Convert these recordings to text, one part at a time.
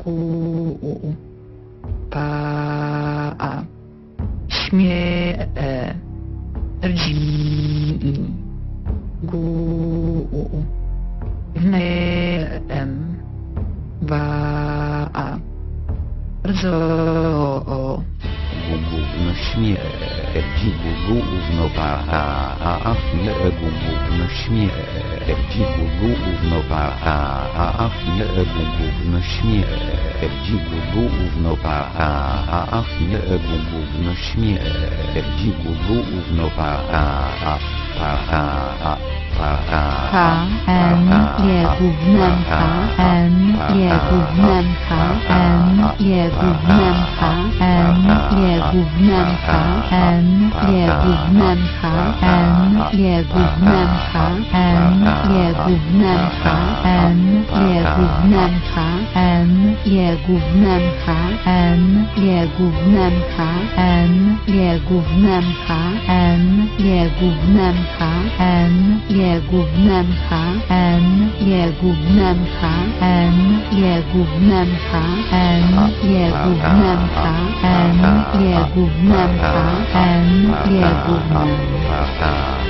Ku. Pa. A. Śmie. E. Dzi. Gu. Ne. Em. Ba. A. Bardzo. O. Śmierdzi, gówno pa, a, a, a, chwilę, gówno śmierdzi, gówno pa, a, a, a, chwilę, gówno śmierdzi, gówno pa, a, a, a, chwilę, gówno śmierdzi, gówno pa, a, a, a, a, a, 卡俺也不念卡俺也不念卡俺也不念卡俺也不念卡俺也不念卡俺。Gównem H, N, je gównem H, N, je gównem H, N, je gównem H, N, je gównem H, N, je gównem H, N, je gównem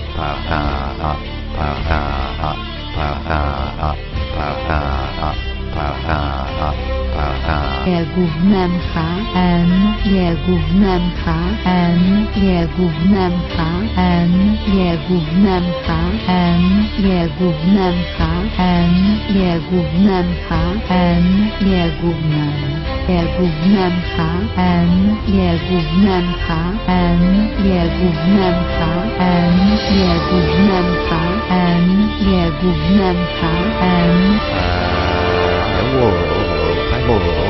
El gównem H.M. Nierównęca N Nierównęca N Nierównęca N Nierównęca N Nierównęca N Nierównęca Nierównęca N Nierównęca N Nierównęca N Nierównęca N Nierównęca N Whoa, whoa, whoa.